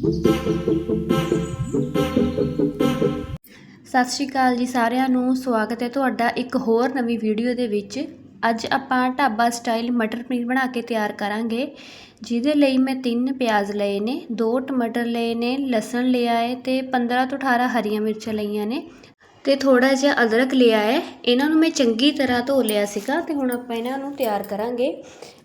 ਸਤਿ ਸ਼੍ਰੀ ਅਕਾਲ ਜੀ ਸਾਰਿਆਂ ਨੂੰ, ਸਵਾਗਤ ਹੈ ਤੁਹਾਡਾ ਇੱਕ ਹੋਰ ਨਵੀਂ ਵੀਡੀਓ ਦੇ ਵਿੱਚ। ਅੱਜ ਆਪਾਂ ਢਾਬਾ ਸਟਾਈਲ ਮਟਰ ਪਨੀਰ ਬਣਾ ਕੇ ਤਿਆਰ ਕਰਾਂਗੇ, ਜਿਹਦੇ ਲਈ ਮੈਂ ਤਿੰਨ ਪਿਆਜ਼ ਲਏ ਨੇ, ਦੋ ਟਮਾਟਰ ਲਏ ਨੇ, ਲਸਣ ਲਿਆ ਹੈ ਤੇ 15 ਤੋਂ 18 ਹਰੀਆਂ ਮਿਰਚਾਂ ਲਈਆਂ ਨੇ। ਤੇ ਥੋੜਾ ਜਿਹਾ ਅਦਰਕ ਲਿਆ ਹੈ, ਇਹਨਾਂ ਨੂੰ ਮੈਂ ਚੰਗੀ ਤਰ੍ਹਾਂ ਧੋ ਲਿਆ ਸੀਗਾ ਤੇ ਹੁਣ ਆਪਾਂ ਇਹਨਾਂ ਨੂੰ ਤਿਆਰ ਕਰਾਂਗੇ।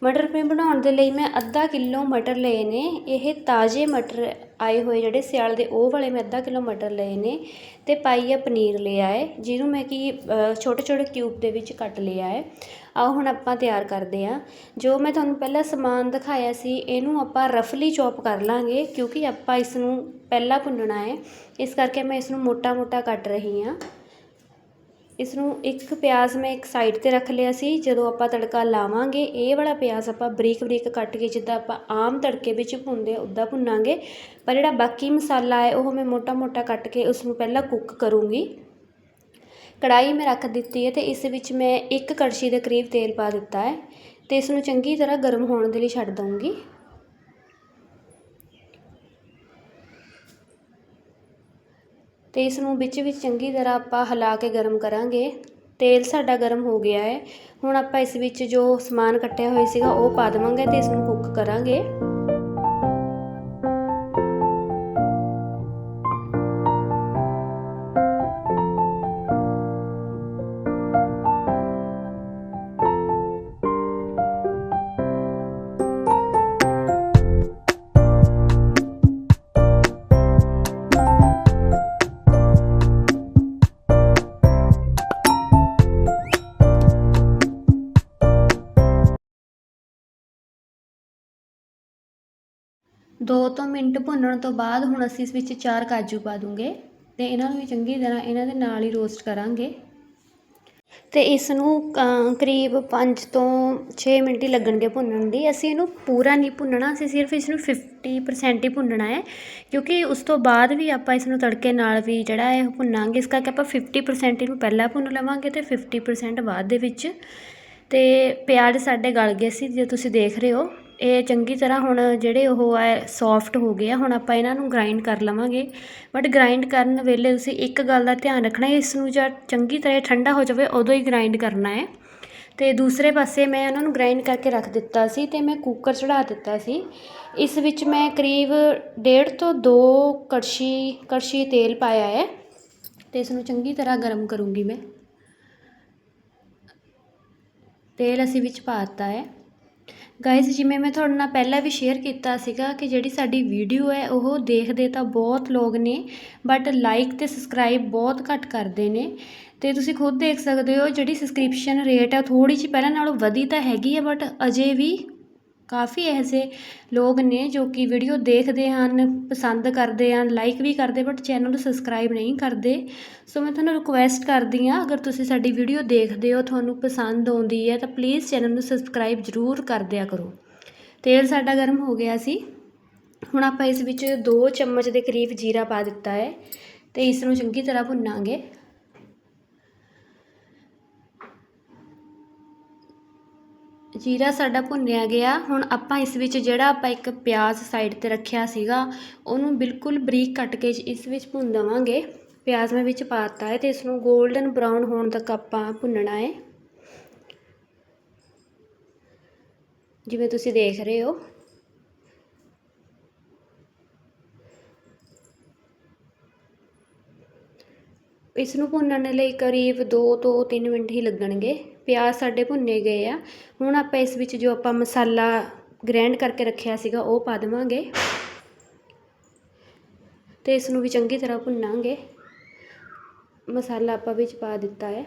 ਮਟਰ ਪਨੀਰ ਬਣਾਉਣ ਦੇ ਲਈ ਮੈਂ ਅੱਧਾ ਕਿਲੋ ਮਟਰ ਲਏ ਨੇ, ਇਹ ਤਾਜ਼ੇ ਮਟਰ ਆਏ ਹੋਏ ਜਿਹੜੇ ਸਿਆਲ ਦੇ, ਉਹ ਵਾਲੇ ਮੈਂ ਅੱਧਾ ਕਿਲੋ ਮਟਰ ਲਏ ਨੇ ਅਤੇ ਪਾਈ ਆ ਪਨੀਰ ਲਿਆ ਹੈ ਜਿਹਨੂੰ ਮੈਂ ਕਿ ਛੋਟੇ ਛੋਟੇ ਕਿਊਬ ਦੇ ਵਿੱਚ ਕੱਟ ਲਿਆ ਹੈ। ਆਓ ਹੁਣ ਆਪਾਂ ਤਿਆਰ ਕਰਦੇ ਹਾਂ। ਜੋ ਮੈਂ ਤੁਹਾਨੂੰ ਪਹਿਲਾਂ ਸਮਾਨ ਦਿਖਾਇਆ ਸੀ, ਇਹਨੂੰ ਆਪਾਂ ਰਫਲੀ ਚੌਪ ਕਰ ਲਾਂਗੇ, ਕਿਉਂਕਿ ਆਪਾਂ ਇਸ ਨੂੰ ਪਹਿਲਾਂ ਭੁੰਨਣਾ ਹੈ। ਇਸ ਕਰਕੇ ਮੈਂ ਇਸ ਨੂੰ ਮੋਟਾ ਮੋਟਾ ਕੱਟ ਰਹੀ ਹਾਂ। ਇਸ ਨੂੰ ਇੱਕ ਪਿਆਜ਼ ਮੈਂ ਇੱਕ ਸਾਈਡ ਤੇ ਰੱਖ ਲਿਆ ਸੀ। ਜਦੋਂ ਆਪਾਂ ਤੜਕਾ ਲਾਵਾਂਗੇ, ਇਹ ਵਾਲਾ ਪਿਆਜ਼ ਆਪਾਂ ਬਰੀਕ ਬਰੀਕ ਕੱਟ ਕੇ ਜਿੱਦਾਂ ਆਪਾਂ ਆਮ ਤੜਕੇ ਵਿੱਚ ਭੁੰਨਦੇ ਉੱਦਾਂ ਭੁੰਨਾਂਗੇ। ਪਰ ਜਿਹੜਾ ਬਾਕੀ ਮਸਾਲਾ ਹੈ, ਉਹ ਮੈਂ ਮੋਟਾ ਮੋਟਾ ਕੱਟ ਕੇ ਉਸ ਨੂੰ ਪਹਿਲਾਂ ਕੁੱਕ ਕਰੂੰਗੀ। ਕੜਾਈ ਮੈਂ ਰੱਖ ਦਿੱਤੀ ਹੈ ਤੇ ਇਸ ਵਿੱਚ ਮੈਂ ਇੱਕ ਕੜਛੀ ਦੇ ਕਰੀਬ ਤੇਲ ਪਾ ਦਿੱਤਾ ਹੈ ਤੇ ਇਸ ਨੂੰ ਚੰਗੀ ਤਰ੍ਹਾਂ ਗਰਮ ਹੋਣ ਦੇ ਲਈ ਛੱਡ ਦਊਂਗੀ। ਅਤੇ ਇਸ ਨੂੰ ਵਿੱਚ ਵਿੱਚ ਚੰਗੀ ਤਰ੍ਹਾਂ ਆਪਾਂ ਹਿਲਾ ਕੇ ਗਰਮ ਕਰਾਂਗੇ। ਤੇਲ ਸਾਡਾ ਗਰਮ ਹੋ ਗਿਆ ਹੈ। ਹੁਣ ਆਪਾਂ ਇਸ ਵਿੱਚ ਜੋ ਸਮਾਨ ਕੱਟਿਆ ਹੋਇਆ ਸੀਗਾ ਉਹ ਪਾ ਦੇਵਾਂਗੇ ਅਤੇ ਇਸ ਨੂੰ ਕੁੱਕ ਕਰਾਂਗੇ। ਦੋ ਤੋਂ ਮਿੰਟ ਭੁੰਨਣ ਤੋਂ ਬਾਅਦ ਹੁਣ ਅਸੀਂ ਇਸ ਵਿੱਚ ਚਾਰ ਕਾਜੂ ਪਾ ਦੂੰਗੇ ਤੇ ਇਹਨਾਂ ਨੂੰ ਵੀ ਚੰਗੀ ਤਰ੍ਹਾਂ ਇਹਨਾਂ ਦੇ ਨਾਲ ਹੀ ਰੋਸਟ ਕਰਾਂਗੇ। ਤੇ ਇਸ ਨੂੰ ਕਰੀਬ 5 ਤੋਂ 6 ਮਿੰਟ ਹੀ ਲੱਗਣਗੇ ਭੁੰਨਣ ਦੀ। ਅਸੀਂ ਇਹਨੂੰ ਪੂਰਾ ਨਹੀਂ ਭੁੰਨਣਾ, ਅਸੀਂ ਸਿਰਫ ਇਸ ਨੂੰ 50% ਹੀ ਭੁੰਨਣਾ ਹੈ, ਕਿਉਂਕਿ ਉਸ ਤੋਂ ਬਾਅਦ ਵੀ ਆਪਾਂ ਇਸ ਨੂੰ ਤੜਕੇ ਨਾਲ ਵੀ ਜਿਹੜਾ ਹੈ ਭੁੰਨਾਂਗੇ, ਇਸ ਕਰਕੇ ਆਪਾਂ 50% ਇਹਨੂੰ ਪਹਿਲਾਂ ਭੁੰਨ ਲਵਾਂਗੇ ਤੇ 50% ਬਾਅਦ ਦੇ ਵਿੱਚ। ਤੇ ਪਿਆਜ਼ ਸਾਡੇ ਗਲ ਗਏ ਸੀ, ਜੇ ਤੁਸੀਂ ਦੇਖ ਰਹੇ ਹੋ। ਇਹ ਚੰਗੀ ਤਰ੍ਹਾਂ ਹੁਣ ਜਿਹੜੇ ਉਹ ਹੈ ਸੋਫਟ ਹੋ ਗਏ ਆ, ਹੁਣ ਆਪਾਂ ਇਹਨਾਂ ਨੂੰ ਗ੍ਰਾਈਂਡ ਕਰ ਲਵਾਂਗੇ। ਬਟ ਗ੍ਰਾਈਂਡ ਕਰਨ ਵੇਲੇ ਤੁਸੀਂ ਇੱਕ ਗੱਲ ਦਾ ਧਿਆਨ ਰੱਖਣਾ, ਇਸ ਨੂੰ ਜਾਂ ਚੰਗੀ ਤਰ੍ਹਾਂ ਠੰਡਾ ਹੋ ਜਾਵੇ, ਉਦੋਂ ਹੀ ਗ੍ਰਾਈਂਡ ਕਰਨਾ ਹੈ। ਅਤੇ ਦੂਸਰੇ ਪਾਸੇ ਮੈਂ ਉਹਨਾਂ ਨੂੰ ਗ੍ਰਾਇੰਡ ਕਰਕੇ ਰੱਖ ਦਿੱਤਾ ਸੀ ਅਤੇ ਮੈਂ ਕੁੱਕਰ ਚੜ੍ਹਾ ਦਿੱਤਾ ਸੀ। ਇਸ ਵਿੱਚ ਮੈਂ ਕਰੀਬ ਡੇਢ ਤੋਂ ਦੋ ਕੜਛੀ ਕੜਛੀ ਤੇਲ ਪਾਇਆ ਹੈ ਅਤੇ ਇਸ ਨੂੰ ਚੰਗੀ ਤਰ੍ਹਾਂ ਗਰਮ ਕਰੂੰਗੀ ਮੈਂ। ਤੇਲ ਅਸੀਂ ਵਿੱਚ ਪਾ ਦਿੱਤਾ ਹੈ। ਗਾਇਜ਼ ਜਿਵੇਂ ਮੈਂ ਤੁਹਾਡੇ ਨਾਲ ਪਹਿਲਾਂ ਵੀ ਸ਼ੇਅਰ ਕੀਤਾ ਸੀਗਾ ਕਿ ਜਿਹੜੀ ਸਾਡੀ ਵੀਡੀਓ ਹੈ, ਉਹ ਦੇਖਦੇ ਤਾਂ ਬਹੁਤ ਲੋਕ ਨੇ ਬਟ ਲਾਈਕ ਤੇ ਸਬਸਕ੍ਰਾਈਬ ਬਹੁਤ ਘੱਟ ਕਰਦੇ ਨੇ। ਤੇ ਤੁਸੀਂ ਖੁਦ ਦੇਖ ਸਕਦੇ ਹੋ, ਜਿਹੜੀ ਸਬਸਕ੍ਰਿਪਸ਼ਨ ਰੇਟ ਹੈ ਥੋੜੀ ਜਿਹੀ ਪਹਿਲਾਂ ਨਾਲੋਂ ਵਧੀ ਤਾਂ ਹੈਗੀ ਹੈ ਬਟ ਅਜੇ ਵੀ ਕਾਫੀ ਐਸੇ ਲੋਕ ਨੇ ਜੋ ਕਿ ਵੀਡੀਓ ਦੇਖਦੇ ਹਨ, ਪਸੰਦ ਕਰਦੇ ਹਨ ਲਾਈਕ ਵੀ ਕਰਦੇ ਬਟ ਚੈਨਲ ਨੂੰ ਸਬਸਕ੍ਰਾਈਬ ਨਹੀਂ ਕਰਦੇ। ਸੋ ਮੈਂ ਤੁਹਾਨੂੰ ਰਿਕੁਐਸਟ ਕਰਦੀ ਹਾਂ, ਅਗਰ ਤੁਸੀਂ ਸਾਡੀ ਵੀਡੀਓ ਦੇਖਦੇ ਹੋ, ਤੁਹਾਨੂੰ ਪਸੰਦ ਆਉਂਦੀ ਹੈ, ਤਾਂ ਪਲੀਜ਼ ਚੈਨਲ ਨੂੰ ਸਬਸਕ੍ਰਾਈਬ ਜ਼ਰੂਰ ਕਰ ਦਿਆ ਕਰੋ। ਤੇਲ ਸਾਡਾ ਗਰਮ ਹੋ ਗਿਆ ਸੀ। ਹੁਣ ਆਪਾਂ ਇਸ ਵਿੱਚ 2 ਚਮਚ ਦੇ ਕਰੀਬ ਜੀਰਾ ਪਾ ਦਿੱਤਾ ਹੈ ਅਤੇ ਇਸ ਨੂੰ ਚੰਗੀ ਤਰ੍ਹਾਂ ਭੁੰਨਾਂਗੇ। ਜੀਰਾ ਸਾਡਾ ਭੁੰਨਿਆ ਗਿਆ। ਹੁਣ ਆਪਾਂ ਇਸ ਵਿੱਚ ਜਿਹੜਾ ਆਪਾਂ ਇੱਕ ਪਿਆਜ਼ ਸਾਈਡ ਤੇ ਰੱਖਿਆ ਸੀਗਾ, ਉਹਨੂੰ ਬਿਲਕੁਲ ਬਰੀਕ ਕੱਟ ਕੇ ਇਸ ਵਿੱਚ ਭੁੰਨ ਦੇਵਾਂਗੇ। ਪਿਆਜ਼ ਮੈਂ ਵਿੱਚ ਪਾਤਾ ਹੈ ਤੇ ਇਸ ਨੂੰ 골ਡਨ ਬਰਾਊਨ ਹੋਣ ਤੱਕ ਆਪਾਂ ਭੁੰਨਣਾ ਹੈ। ਜਿਵੇਂ ਤੁਸੀਂ ਦੇਖ ਰਹੇ ਹੋ। ਇਸ ਨੂੰ ਭੁੰਨਣ ਲਈ ਕਰੀਬ 2 ਤੋਂ 3 ਮਿੰਟ ਹੀ ਲੱਗਣਗੇ। ਪਿਆਜ਼ ਸਾਡੇ ਭੁੰਨੇ ਗਏ ਆ। ਹੁਣ ਆਪਾਂ ਇਸ ਵਿੱਚ ਜੋ ਆਪਾਂ ਮਸਾਲਾ ਗ੍ਰੈਂਡ ਕਰਕੇ ਰੱਖਿਆ ਸੀਗਾ, ਉਹ ਪਾ ਦੇਵਾਂਗੇ। ਤੇ ਇਸ ਨੂੰ ਵੀ ਚੰਗੀ ਤਰ੍ਹਾਂ ਭੁੰਨਾਂਗੇ। ਮਸਾਲਾ ਆਪਾਂ ਵਿੱਚ ਪਾ ਦਿੱਤਾ ਹੈ।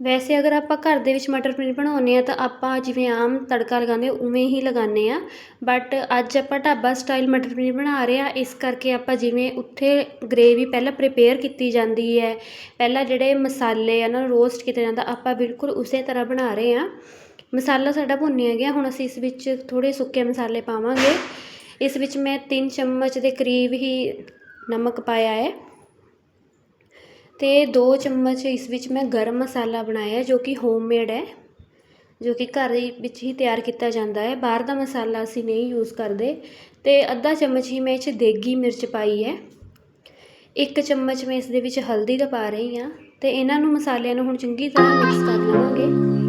ਵੈਸੇ ਅਗਰ ਆਪਾਂ ਘਰ ਦੇ ਵਿੱਚ ਮਟਰ ਪਨੀਰ ਬਣਾਉਂਦੇ ਹਾਂ ਤਾਂ ਆਪਾਂ ਜਿਵੇਂ ਆਮ ਤੜਕਾ ਲਗਾਉਂਦੇ ਉਵੇਂ ਹੀ ਲਗਾਉਂਦੇ ਹਾਂ। ਬਟ ਅੱਜ ਆਪਾਂ ਢਾਬਾ ਸਟਾਈਲ ਮਟਰ ਪਨੀਰ ਬਣਾ ਰਹੇ ਹਾਂ, ਇਸ ਕਰਕੇ ਆਪਾਂ ਜਿਵੇਂ ਉੱਥੇ ਗ੍ਰੇਵੀ ਪਹਿਲਾਂ ਪ੍ਰੀਪੇਅਰ ਕੀਤੀ ਜਾਂਦੀ ਹੈ, ਪਹਿਲਾਂ ਜਿਹੜੇ ਮਸਾਲੇ ਆ ਉਹਨਾਂ ਨੂੰ ਰੋਸਟ ਕੀਤਾ ਜਾਂਦਾ, ਆਪਾਂ ਬਿਲਕੁਲ ਉਸੇ ਤਰ੍ਹਾਂ ਬਣਾ ਰਹੇ ਹਾਂ। ਮਸਾਲਾ ਸਾਡਾ ਭੁੰਨਿਆ ਗਿਆ, ਹੁਣ ਅਸੀਂ ਇਸ ਵਿੱਚ ਥੋੜ੍ਹੇ ਸੁੱਕੇ ਮਸਾਲੇ ਪਾਵਾਂਗੇ। ਇਸ ਵਿੱਚ ਮੈਂ 3 ਚਮਚ ਦੇ ਕਰੀਬ ਹੀ ਨਮਕ ਪਾਇਆ ਹੈ। ਅਤੇ ਦੋ ਚਮਚ ਇਸ ਵਿੱਚ ਮੈਂ ਗਰਮ ਮਸਾਲਾ ਬਣਾਇਆ ਜੋ ਕਿ ਹੋਮਮੇਡ ਹੈ, ਜੋ ਕਿ ਘਰ ਦੇ ਵਿੱਚ ਹੀ ਤਿਆਰ ਕੀਤਾ ਜਾਂਦਾ ਹੈ। ਬਾਹਰ ਦਾ ਮਸਾਲਾ ਅਸੀਂ ਨਹੀਂ ਯੂਜ਼ ਕਰਦੇ ਅਤੇ ਅੱਧਾ ਚਮਚ ਹੀ ਮੈਂ ਇਹ 'ਚ ਦੇਗੀ ਮਿਰਚ ਪਾਈ ਹੈ। ਇੱਕ ਚਮਚ ਮੈਂ ਇਸ ਦੇ ਵਿੱਚ ਹਲਦੀ ਦਾ ਪਾ ਰਹੀ ਹਾਂ ਅਤੇ ਇਹਨਾਂ ਨੂੰ ਮਸਾਲਿਆਂ ਨੂੰ ਹੁਣ ਚੰਗੀ ਤਰ੍ਹਾਂ ਮਿਕਸ ਕਰ ਲਵਾਂਗੇ।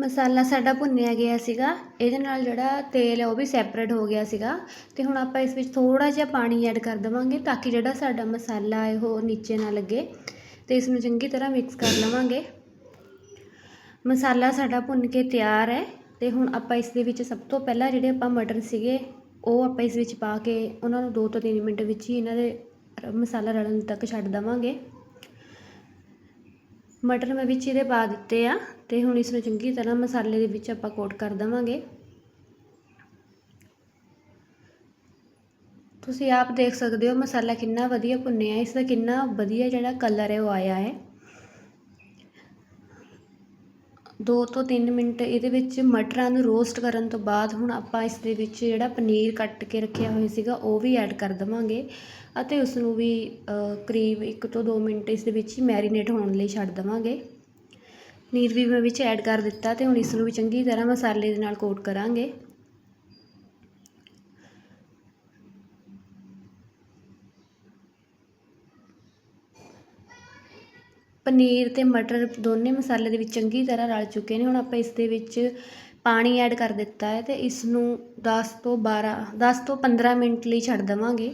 ਮਸਾਲਾ ਸਾਡਾ ਭੁੰਨਿਆ ਗਿਆ ਸੀਗਾ। ਇਹਦੇ ਨਾਲ ਜਿਹੜਾ ਤੇਲ ਹੈ ਉਹ ਵੀ ਸੈਪਰੇਟ ਹੋ ਗਿਆ ਸੀਗਾ। ਅਤੇ ਹੁਣ ਆਪਾਂ ਇਸ ਵਿੱਚ ਥੋੜ੍ਹਾ ਜਿਹਾ ਪਾਣੀ ਐਡ ਕਰ ਦੇਵਾਂਗੇ ਤਾਂ ਕਿ ਜਿਹੜਾ ਸਾਡਾ ਮਸਾਲਾ ਹੈ, ਉਹ ਨੀਚੇ ਨਾ ਲੱਗੇ। ਅਤੇ ਇਸ ਨੂੰ ਚੰਗੀ ਤਰ੍ਹਾਂ ਮਿਕਸ ਕਰ ਲਵਾਂਗੇ। ਮਸਾਲਾ ਸਾਡਾ ਭੁੰਨ ਕੇ ਤਿਆਰ ਹੈ। ਅਤੇ ਹੁਣ ਆਪਾਂ ਇਸ ਦੇ ਵਿੱਚ ਸਭ ਤੋਂ ਪਹਿਲਾਂ ਜਿਹੜੇ ਆਪਾਂ ਮਟਰ ਸੀਗੇ, ਉਹ ਆਪਾਂ ਇਸ ਵਿੱਚ ਪਾ ਕੇ ਉਹਨਾਂ ਨੂੰ ਦੋ ਤੋਂ ਤਿੰਨ ਮਿੰਟ ਵਿੱਚ ਹੀ ਇਹਨਾਂ ਦੇ ਰ- ਮਸਾਲਾ ਰਲਣ ਤੱਕ ਛੱਡ ਦੇਵਾਂਗੇ। ਮਟਰ ਮੈਂ ਵਿੱਚ ਇਹਦੇ ਪਾ ਦਿੱਤੇ ਆ ਅਤੇ ਹੁਣ ਇਸ ਨੂੰ ਚੰਗੀ ਤਰ੍ਹਾਂ ਮਸਾਲੇ ਦੇ ਵਿੱਚ ਆਪਾਂ ਕੋਟ ਕਰ ਦੇਵਾਂਗੇ। ਤੁਸੀਂ ਆਪ ਦੇਖ ਸਕਦੇ ਹੋ ਮਸਾਲਾ ਕਿੰਨਾ ਵਧੀਆ ਭੁੰਨਿਆ, ਇਸ ਦਾ ਕਿੰਨਾ ਵਧੀਆ ਜਿਹੜਾ ਕਲਰ ਹੈ ਉਹ ਆਇਆ ਹੈ। ਦੋ ਤੋਂ ਤਿੰਨ ਮਿੰਟ ਇਹਦੇ ਵਿੱਚ ਮਟਰਾਂ ਨੂੰ ਰੋਸਟ ਕਰਨ ਤੋਂ ਬਾਅਦ ਹੁਣ ਆਪਾਂ ਇਸ ਦੇ ਵਿੱਚ ਜਿਹੜਾ ਪਨੀਰ ਕੱਟ ਕੇ ਰੱਖਿਆ ਹੋਇਆ ਸੀਗਾ, ਉਹ ਵੀ ਐਡ ਕਰ ਦੇਵਾਂਗੇ ਅਤੇ ਉਸ ਨੂੰ ਵੀ ਕਰੀਬ ਇੱਕ ਤੋਂ ਦੋ ਮਿੰਟ ਇਸ ਦੇ ਵਿੱਚ ਹੀ ਮੈਰੀਨੇਟ ਹੋਣ ਲਈ ਛੱਡ ਦੇਵਾਂਗੇ। ਪਨੀਰ ਵੀ ਮੈਂ ਵਿੱਚ ਐਡ ਕਰ ਦਿੱਤਾ ਅਤੇ ਹੁਣ ਇਸ ਨੂੰ ਵੀ ਚੰਗੀ ਤਰ੍ਹਾਂ ਮਸਾਲੇ ਦੇ ਨਾਲ ਕੋਟ ਕਰਾਂਗੇ। ਪਨੀਰ ਅਤੇ ਮਟਰ ਦੋਨੇ ਮਸਾਲੇ ਦੇ ਵਿੱਚ ਚੰਗੀ ਤਰ੍ਹਾਂ ਰਲ ਚੁੱਕੇ ਨੇ। ਹੁਣ ਆਪਾਂ ਇਸ ਦੇ ਵਿੱਚ ਪਾਣੀ ਐਡ ਕਰ ਦਿੱਤਾ ਹੈ ਅਤੇ ਇਸ ਨੂੰ ਦਸ ਤੋਂ 12 10 ਤੋਂ 15 ਮਿੰਟ ਲਈ ਛੱਡ ਦੇਵਾਂਗੇ।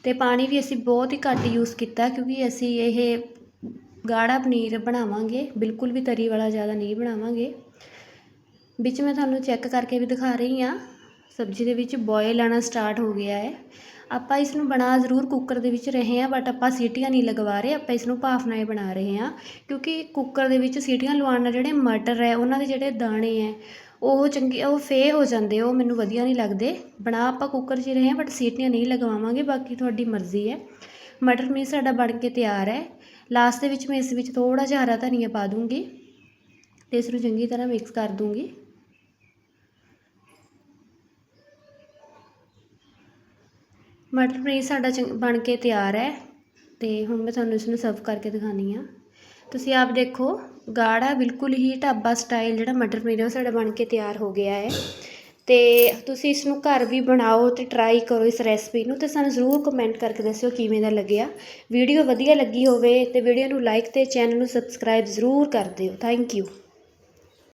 ਅਤੇ ਪਾਣੀ ਵੀ ਅਸੀਂ ਬਹੁਤ ਹੀ ਘੱਟ ਯੂਜ਼ ਕੀਤਾ ਕਿਉਂਕਿ ਅਸੀਂ ਇਹ ਗਾੜਾ ਪਨੀਰ ਬਣਾਵਾਂਗੇ। ਬਿਲਕੁਲ ਵੀ ਤਰੀ ਵਾਲਾ ਜ਼ਿਆਦਾ ਨਹੀਂ ਬਣਾਵਾਂਗੇ। ਵਿੱਚ ਮੈਂ ਤੁਹਾਨੂੰ ਚੈੱਕ ਕਰਕੇ ਵੀ ਦਿਖਾ ਰਹੀ ਹਾਂ। ਸਬਜ਼ੀ ਦੇ ਵਿੱਚ ਬੋਇਲ ਆਉਣਾ ਸਟਾਰਟ ਹੋ ਗਿਆ ਹੈ। ਆਪਾਂ ਇਸ ਨੂੰ ਬਣਾ ਜ਼ਰੂਰ ਕੁੱਕਰ ਦੇ ਵਿੱਚ ਰਹੇ ਹਾਂ ਬਟ ਆਪਾਂ ਸੀਟੀਆਂ ਨਹੀਂ ਲਗਵਾ ਰਹੇ, ਆਪਾਂ ਇਸ ਨੂੰ ਭਾਫ ਨਾਲ ਹੀ ਬਣਾ ਰਹੇ ਹਾਂ, ਕਿਉਂਕਿ ਕੁੱਕਰ ਦੇ ਵਿੱਚ ਸੀਟੀਆਂ ਲਵਾਉਣ ਨਾਲ ਜਿਹੜੇ ਮਟਰ ਹੈ, ਉਹਨਾਂ ਦੇ ਜਿਹੜੇ ਦਾਣੇ ਹੈ, ਉਹ ਚੰਗੇ, ਉਹ ਫੇ ਹੋ ਜਾਂਦੇ, ਉਹ ਮੈਨੂੰ ਵਧੀਆ ਨਹੀਂ ਲੱਗਦੇ। ਬਣਾ ਆਪਾਂ ਕੁੱਕਰ 'ਚ ਰਹੇ ਹਾਂ ਬਟ ਸੀਟੀਆਂ ਨਹੀਂ ਲਗਵਾਵਾਂਗੇ, ਬਾਕੀ ਤੁਹਾਡੀ ਮਰਜ਼ੀ ਹੈ। ਮਟਰ ਪਨੀਰ ਸਾਡਾ ਬਣ ਕੇ ਤਿਆਰ ਹੈ। ਲਾਸਟ ਦੇ ਵਿੱਚ ਮੈਂ ਇਸ ਵਿੱਚ ਥੋੜ੍ਹਾ ਜਿਹਾ ਹਰਾ ਧਨੀਆ ਪਾ ਦੂੰਗੀ ਅਤੇ ਇਸ ਨੂੰ ਚੰਗੀ ਤਰ੍ਹਾਂ ਮਿਕਸ ਕਰ ਦੂੰਗੀ। ਮਟਰ ਪਨੀਰ ਸਾਡਾ ਚੰ, ਬਣ ਕੇ ਤਿਆਰ ਹੈ ਅਤੇ ਹੁਣ ਮੈਂ ਤੁਹਾਨੂੰ ਇਸ ਨੂੰ ਸਰਵ ਕਰਕੇ ਦਿਖਾਉਂਦੀ ਹਾਂ। ਤੁਸੀਂ ਆਪ ਦੇਖੋ, ਗਾੜਾ ਬਿਲਕੁਲ ਹੀ ਢਾਬਾ ਸਟਾਈਲ ਜਿਹੜਾ ਮਟਰ ਪਨੀਰ ਹੈ ਉਹ ਸਾਡਾ ਬਣ ਕੇ ਤਿਆਰ ਹੋ ਗਿਆ ਹੈ। ਅਤੇ ਤੁਸੀਂ ਇਸ ਨੂੰ ਘਰ ਵੀ ਬਣਾਓ ਅਤੇ ਟਰਾਈ ਕਰੋ ਇਸ ਰੈਸਪੀ ਨੂੰ ਅਤੇ ਸਾਨੂੰ ਜ਼ਰੂਰ ਕਮੈਂਟ ਕਰਕੇ ਦੱਸਿਓ ਕਿਵੇਂ ਦਾ ਲੱਗਿਆ। ਵੀਡੀਓ ਵਧੀਆ ਲੱਗੀ ਹੋਵੇ ਅਤੇ ਵੀਡੀਓ ਨੂੰ ਲਾਈਕ ਅਤੇ ਚੈਨਲ ਨੂੰ ਸਬਸਕ੍ਰਾਈਬ ਜ਼ਰੂਰ ਕਰ ਦਿਓ। Thank you